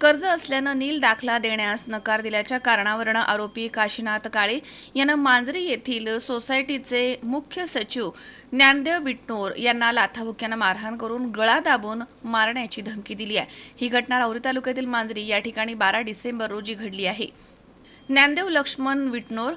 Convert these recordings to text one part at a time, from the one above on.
कर्ज असल्यानं नील दाखला देण्यास नकार दिल्याच्या कारणावरनं आरोपी काशीनाथ काळे यांना मांजरी येथील सोसायटीचे मुख्य सचिव ज्ञानदेव विटनोर यांना लाथाबुक्यानं मारहाण करून गळा दाबून मारण्याची धमकी दिली आहे. ही घटना राहुरी तालुक्यातील मांजरी या ठिकाणी बारा डिसेंबर रोजी घडली आहे. ज्ञानदेव लक्ष्मण विटनोर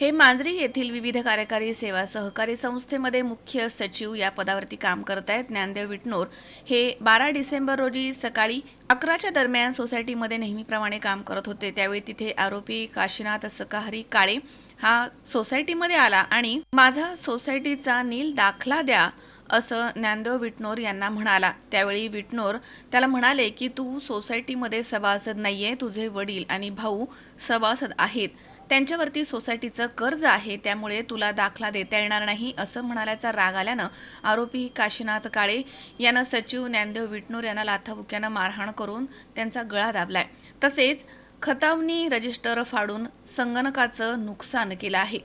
हे मांजरी येथील विविध कार्यकारी सेवा सहकारी संस्थेमध्ये मुख्य सचिव या पदावरती काम करत आहेत. ज्ञानदेव विटनोर हे बारा डिसेंबर रोजी सकाळी अकराच्या दरम्यान सोसायटीमध्ये नेहमीप्रमाणे काम करत होते. त्यावेळी तिथे आरोपी काशीनाथ सकाहरी काळे हा सोसायटीमध्ये आला आणि माझा सोसायटीचा नील दाखला द्या असं ज्ञानदेव विटनोर यांना म्हणाला. त्यावेळी विटनोर त्याला म्हणाले की तू सोसायटीमध्ये सभासद नाहीये तुझे वडील आणि भाऊ सभासद आहेत. त्यांच्यावरती सोसायटीचं कर्ज आहे त्यामुळे तुला दाखला देता येणार नाही असं म्हणाल्याचा राग आल्यानं आरोपी काशीनाथ काळे यानं सचिव ज्ञानदेव विटनोर यांना लाथाबुक्यानं मारहाण करून त्यांचा गळा दाबलाय. तसेच खतावणी रजिस्टर फाडून संगणकाचं नुकसान केलं आहे.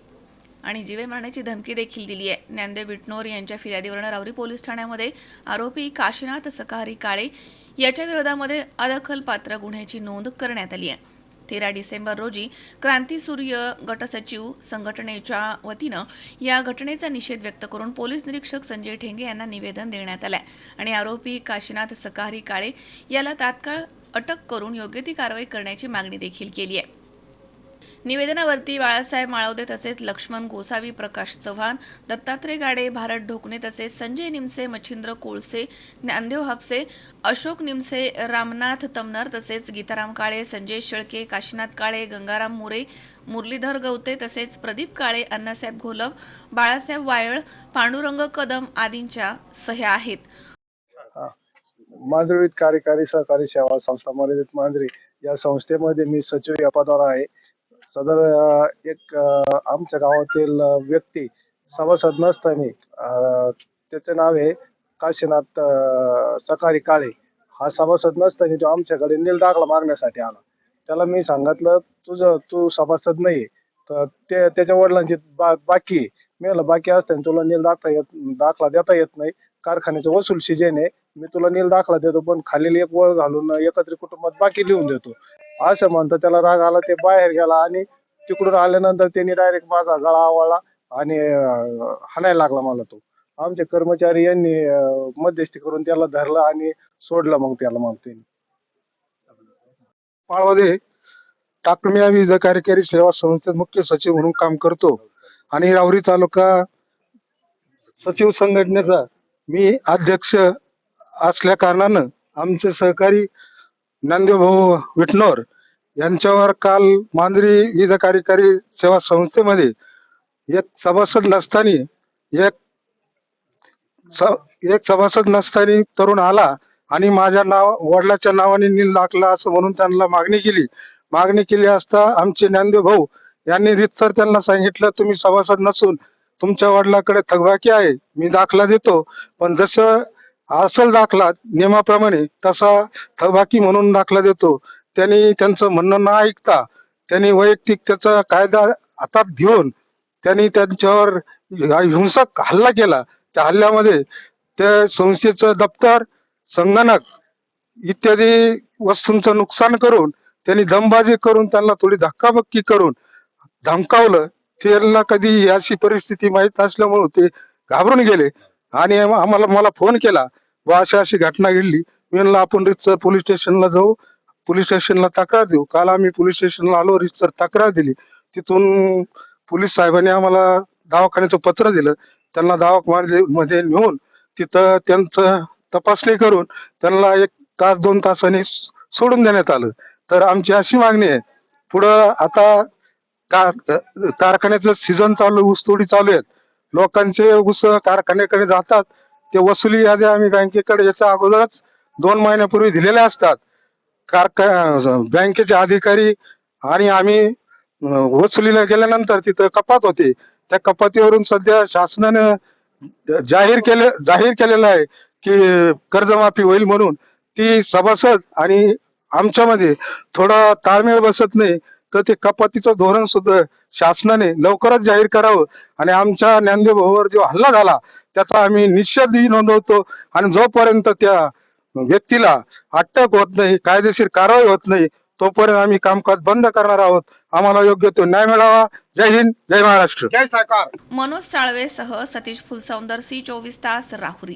आणि जीवे मारण्याची धमकी देखील दिली आहे. ज्ञानदेव विटनोर यांच्या फिर्यादीवरून रावरी पोलीस ठाण्यामध्ये आरोपी काशीनाथ सकाहरी काळे याच्या विरोधामध्ये अदखलपात्र गुन्ह्याची नोंद करण्यात आली आहे. तेरा डिसेंबर रोजी क्रांती सूर्य गटसचिव संघटनेच्या वतीनं या घटनेचा निषेध व्यक्त करून पोलीस निरीक्षक संजय ठेंगे यांना निवेदन देण्यात आलं आणि आरोपी काशीनाथ सकाहरी काळे याला तात्काळ अटक करून योग्य ती कारवाई करण्याची मागणी देखील केली आहे. निवेदनावरती बाळासाहेब माळवदे तसेच लक्ष्मण गोसावी प्रकाश चव्हाण दत्तात्रय गाडे भारत ढोकणे तसेच संजय निमसे मच्छिंद्र कोळसे ज्ञानदेव हापसे अशोक निमसे रामनाथ तमनर तसेच गीताराम काळे संजय शेळके काशीनाथ काळे गंगाराम मोरे मुरलीधर गवते तसेच प्रदीप काळे अण्णासाहेब घोलप बाळासाहेब वायळ पांडुरंग कदम आदींच्या सह्या आहेत. मांजरीत कार्यकारी सहकारी सेवा संस्था मर्यादित मांजरी या संस्थेमध्ये मी सचिव या पदावर आहे. सदर एक आमच्या गावातील व्यक्ती सभासद नसताना त्याचे नाव आहे काशीनाथ सकाळी काळे. हा सभासद नसताना तो आमच्याकडे नील दाखला मागण्यासाठी आला. त्याला मी सांगितलं तुझं तू सभासद नाही तर ते त्याच्या वडिलांची बा बाकी मेला मी म्हणलं बाकी असताना तुला नील दाखला येत दाखला देता येत नाही. कारखान्याचे वसूल शिजेने आहे मी तुला नील दाखला देतो पण खालील एक वळ घालून एकत्रित कुटुंबात बाकी लिहून देतो. असं म्हणतो त्याला राग आला ते बाहेर गेला आणि तिकडून आल्यानंतर त्यांनी डायरेक्ट माझा गळा आवळला आणि हाणायला लागला मला तो. आमचे कर्मचारी यांनी मध्यस्थी करून त्याला धरलं आणि सोडलं मग त्याला मग त्यांनी. पाळवादे टाकमी या विविध कार्यकारी सेवा संस्थेत मुख्य सचिव म्हणून काम करतो. आणि रावरी तालुका सचिव संघटनेचा मी अध्यक्ष असल्या कारणानं आमचे सहकारी ज्ञानदेव भाऊ यांच्यावर काल मांजरी विविध कार्यकारी सेवा संस्थेमध्ये एक सभासद नसताना एक स- एक सभासद नसताना तरुण आला आणि माझ्या नाव वडिलाच्या नावाने नील दाखला असं म्हणून त्यांना मागणी केली. मागणी केली असता आमचे ज्ञानदेव भाऊ यांनी रितसर त्यांना सांगितलं तुम्ही सभासद नसून तुमच्या वडिलाकडे थकबाकी आहे मी दाखला देतो. पण जसं असल दाखला नियमाप्रमाणे तसा थकबाकी म्हणून दाखला देतो. त्यांनी त्यांचं म्हणणं न ऐकता त्यांनी वैयक्तिक त्याचा कायदा हातात घेऊन त्यांनी त्यांच्यावर हिंसक हल्ला केला. त्या हल्ल्यामध्ये त्या संस्थेचं दप्तर संगणक इत्यादी वस्तूंचं नुकसान करून त्यांनी दमबाजी करून त्यांना थोडी धक्काबक्की करून धमकावलं. त्यांना कधी अशी परिस्थिती माहीत नसल्यामुळे ते घाबरून गेले. आणि आम्हाला मला फोन केला. व अशी अशी घटना घडली. मेनला आपण रितसर पोलीस स्टेशनला जाऊ. पोलीस स्टेशनला तक्रार देऊ. काल आम्ही पोलीस स्टेशनला आलो. रितसर तक्रार दिली. तिथून पोलीस साहेबांनी आम्हाला दवाखान्याचं पत्र दिलं. त्यांना दवाखान्यामध्ये नेऊन तिथं त्यांचं तपासणी करून त्यांना एक तास दोन तासांनी सोडून देण्यात आलं. तर आमची अशी मागणी आहे. पुढं आता कारखान्याचं सीझन चालू ऊसतोडी चालू आहेत. लोकांचे ऊस कारखान्याकडे जातात. ते वसुली याद्या आम्ही बँकेकडे याच्या अगोदरच दोन महिन्यापूर्वी दिलेल्या असतात. कारखा बँकेचे अधिकारी आणि आम्ही वसुलीला गेल्यानंतर तिथं कपात होते. त्या कपातीवरून सध्या शासनानं जाहीर केले जाहीर केलेलं आहे की कर्जमाफी होईल म्हणून ती सभासद आणि आमच्यामध्ये थोडा ताळमेळ बसत नाही. तर ते कपातीचं धोरण सुद्धा शासनाने लवकरच जाहीर करावं. आणि आमच्या ज्ञानदेव भाऊवर जो हल्ला झाला त्याचा आम्ही निषेधही नोंदवतो. आणि जोपर्यंत त्या व्यक्तीला अटक होत नाही कायदेशीर कारवाई होत नाही तोपर्यंत आम्ही कामकाज बंद करणार आहोत. आम्हाला योग्य तो न्याय मिळावा. जय हिंद जय महाराष्ट्र. जय सरकार मनोज साळवेसह सतीश फुलसौंदर सी चोवीस तास राहुरी.